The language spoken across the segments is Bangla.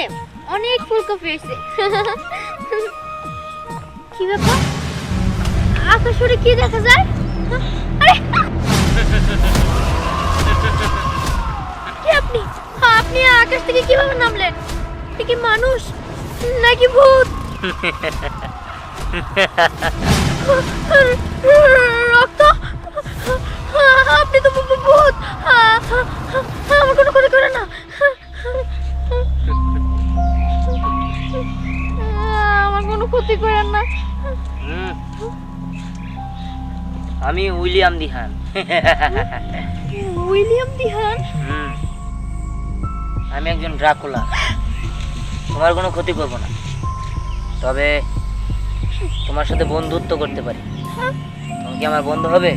আমাদের অনেক ফুলকপি হয়েছে। কি ব্যাপার? আকাশ কি দেখা যায়? আরে আপনি? আকাশ থেকে কীভাবে নামলেন? কি মানুষ নাকি ভূত? রক্ত? আপনি তো ভূত। আমি উইলিয়াম দিহান। উইলিয়াম দিহান? হুম। আমি একজন ড্রাকুলা। তোমার কোনো ক্ষতি করব না। তবে তোমার সাথে বন্ধুত্ব করতে পারি। তুমি কি আমার বন্ধু হবে?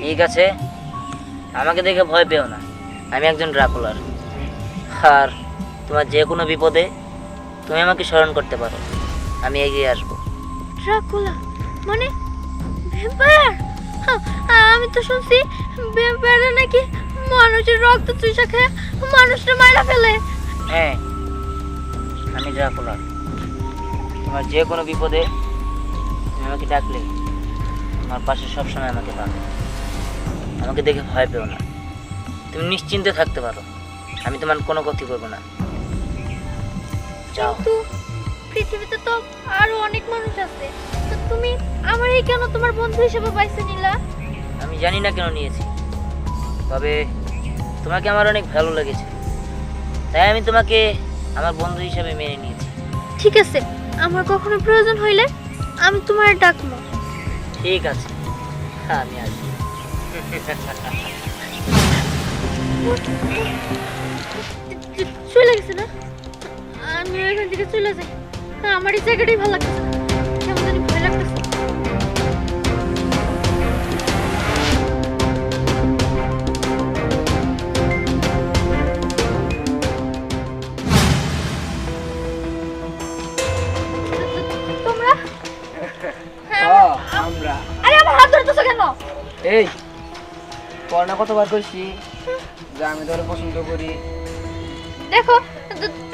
ঠিক আছে। আমাকে দেখে ভয় পেও না। আমি একজন ড্রাকুলার। আর তোমার যে কোনো বিপদে তুমি আমাকে স্মরণ করতে পারো। আমি এগিয়ে আসব। ড্রাকুলা মানে ভ্যাম্পায়ার? আমি তো শুনছি ভ্যাম্পায়াররা নাকি মানুষের রক্ত চুষা খেয়ে মানুষটা মারা ফেলে। হ্যাঁ আমি ড্রাকুলা। তোমার যে কোনো বিপদে তুমি আমাকে ডাকলে আমার পাশে সবসময় আমাকে পাবে। আমাকে দেখে ভয় পেও না। তুমি নিশ্চিন্তে থাকতে পারো। আমি তোমার কোনো ক্ষতি করব না। যাও। কিন্তু পৃথিবীতে তো আরও অনেক মানুষ আছে। তো তুমি আমারই কেন তোমার বন্ধু হিসেবে বাইছে নিলা? আমি জানি না কেন নিয়েছি। তবে তোমাকে আমার অনেক ভালো লেগেছে। তাই আমি তোমাকে আমার বন্ধু হিসেবে মেনে নিয়েছি। ঠিক আছে আমার কখনো প্রয়োজন হইলে আমি তোমার ডাকবো। ঠিক আছে আমি আসব। চলে গেছে না? আমি এখান থেকে চলে যাই। হ্যাঁ, আমার এই জায়গাটাই ভালো লাগছে কেমন জানি ভয় লাগতেছে। তোমরা? হ্যাঁ, এই তোর না কতবার কইছি যে আমি তোর পছন্দ করি। দেখো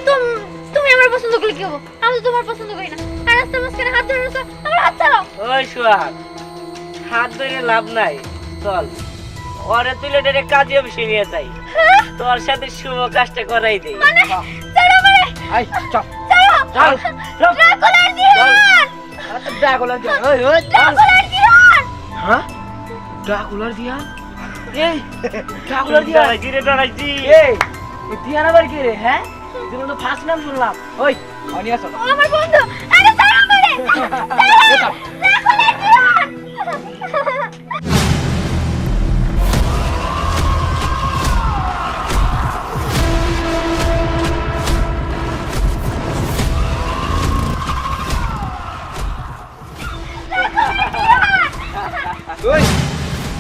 তুম- তুমি আমার পছন্দ করলে কি হব? আমি তোমার পছন্দ করি না। আর রাস্তার মাঝখানে হাত ধরে আমার হাত ছাড়াও ওই সোহাগ হাত ধরে লাভ নাই। চল ওরে তুলে ডেরে কাজে অফিসে নিয়ে যাই। হ্যাঁ? তোর সাথে শুভ কাজটা করাই দেই। মানে? ছাড়ো মানে? আই চল। চল! চল। ড্রাকুলার দিহান ড্রাকুলার দিয়া ওই ওই ড্রাকুলার দিহান হ্যাঁ? ড্রাকুলার দিয়া এই ড্রাকুলার দিয়া ডরাইছি রে ডরাইছি। এই দিয়ান আবার কি রে হ্যাঁ? তুমি তো ফার্স্ট নাম শুনলাম। ওই অনি আসো আমার বন্ধু। আরে চল। ড্রাকুলার ওই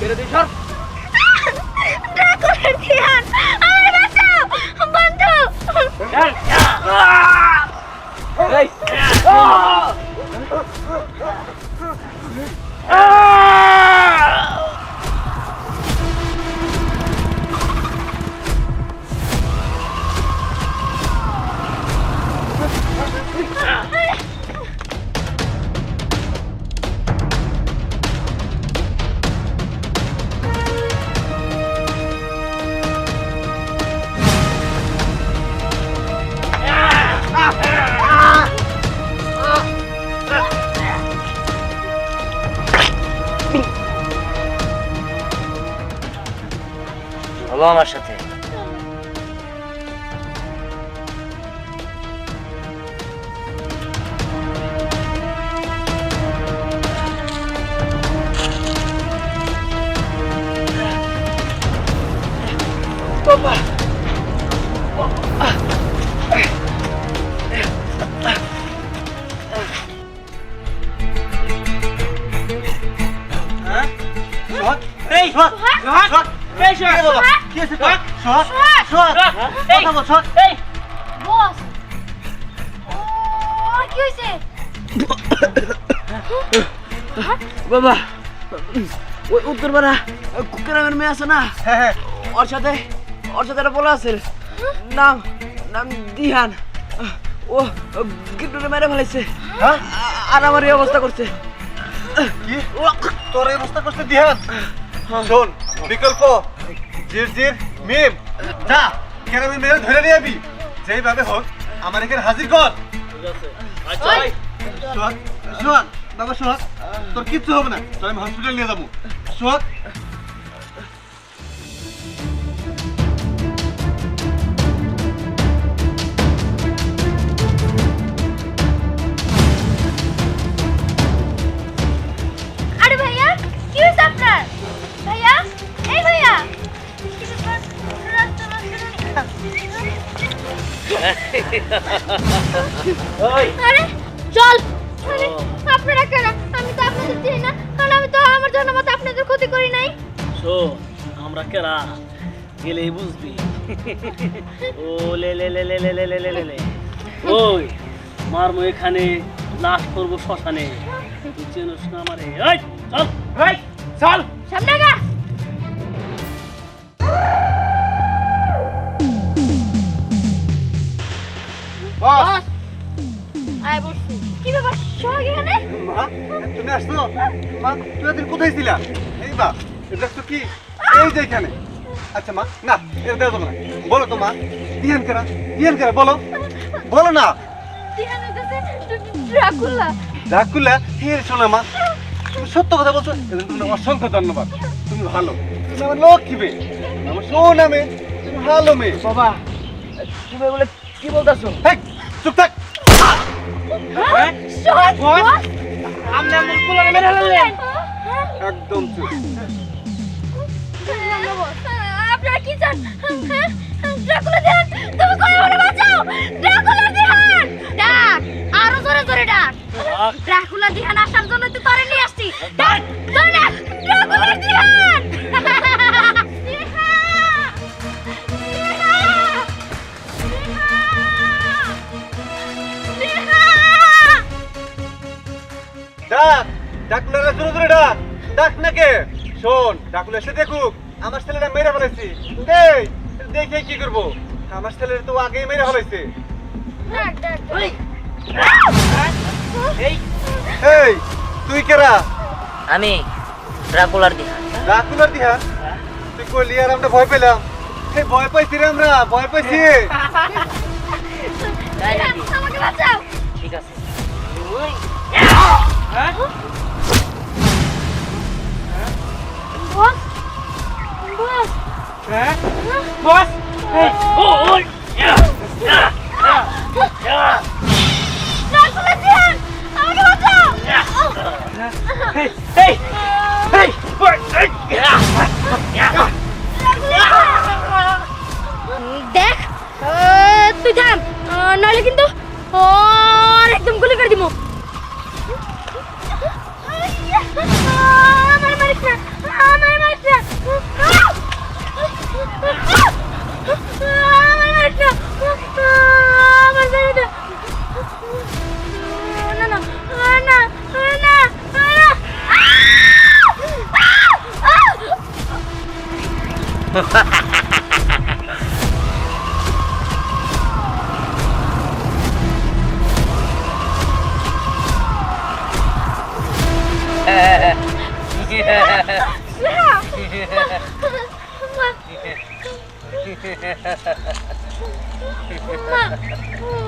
বেরো তুই সর। আমার সাথে Hot! Hey! Hot! Hot! Hot! বাবা ওই উত্তরপাড়া গ্রামের মেয়ে আছে না? হ্যাঁ, হ্যাঁ। ওর সাথে ওর সাথে একটা বলা আছে। নাম নাম দিহান। ও গিট্টুরে মেরে ফেলেছে হ্যাঁ? আর আমার এই অবস্থা করছে। তোর এই অবস্থা করছে দিহান? শোন বিকল্প। জিরজির জির মিম। যা কেন আমি মেরে ধরে নিয়ে আবি? যেইভাবে হোক আমার এখানে হাজির কর। সোহাগ সোহাগ বাবা সোহাগ তোর কিচ্ছু হবে না। তোর আমি হসপিটাল নিয়ে যাব। সোহাগ ওই। আরে চল। আরে আপনারা কেন আমি তো আপনাদের চিনি না আর আমি তো আমার জন্য মতো আপনাদের ক্ষতি করি নাই। শোন আমরা কেরা? গেলেই বুঝবি। ও লে লে লে লে লে লে লে লে লে লে। ওই মারমো এখানে লাশ করব শ্মশানে। তুই চেনস না আমারে। এই চল। এই চল। সামনে গা। বস। আয় বসছি কি ব্যাপার? সোহাগ এখানে? মা তুমি আসছো? মা এদিন কোথায় ছিলা? এই বা এটা তো কি? এই যে এখানে। আচ্ছা মা না এটা দেওয়া যাবে না। বলো তো মা দিহান কেরা? দিহান কেরা? বলো। বলো না। ড্রাকুলা। হে শোনা মা তুমি সত্য কথা বলছো অসংখ্য ধন্যবাদ। তুমি ভালো। তুমি আমার লক্ষ্মী মেয়ে। আমার সোনা মেয়ে। তুমি ভালো মেয়ে। বাবা তুমি এগুলো কি বলতেছো? হেই, চুপ থাক। হ্যাঁ? একদম চুপ। আপনারা কি চান? হ্যাঁ? ড্রাকুলা দিহান তুমি কই আমারে বাঁচাও? ড্রাকুলা দিহান ডাক আরও জোরে জোরে ডাক। ড্রাকুলা দিহান আসার জন্য তো তরে নিয়ে আসছি। ডাক ডাক ড্রাকুলা দিহান ডাকুলারে জোরে জোরে ডাক। ডাক না কে? শোন ডাকুলা এসে দেখুক আমার ছেলেটা মেরে ফেলেছি। এই দেখে কি করব। আমার ছেলের তো আগেই মেরে ফেলেছে। ডাক ডাক এই। এই। তুই কেরা আমি ড্রাকুলার দিহা। ডাকুলার দিহা? তুই কইলি আর আমরা ভয় পেলাম। এই ভয় পাইছি রে আমরা ভয় পাইছি। নাকি? ঠিক আছে। হ্যাঁ বস ও ওই দেখ তুই থাম নইলে কিন্তু একদম গুলি করে দিব মারিস না মা,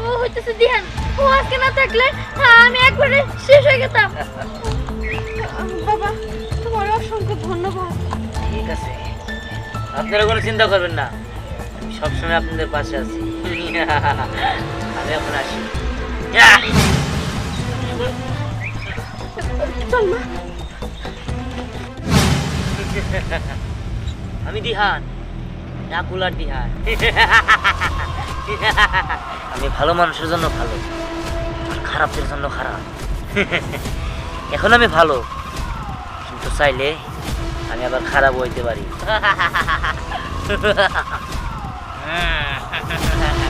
ও হইতেছে দিহান ও আজকে না থাকলে আমি একবারে শেষ হয়ে বাবা তোমার অসংখ্য ধন্যবাদ। ঠিক আছে। আপনারা কোনো চিন্তা করবেন না। সবসময় আপনাদের পাশে আছি। আমি এখন আসি। আমি দিহান। ডাকুলার দিহান। আমি ভালো মানুষের জন্য ভালো আর খারাপদের জন্য খারাপ। এখন আমি ভালো কিন্তু চাইলে আমি আবার খারাপ হইতে পারি।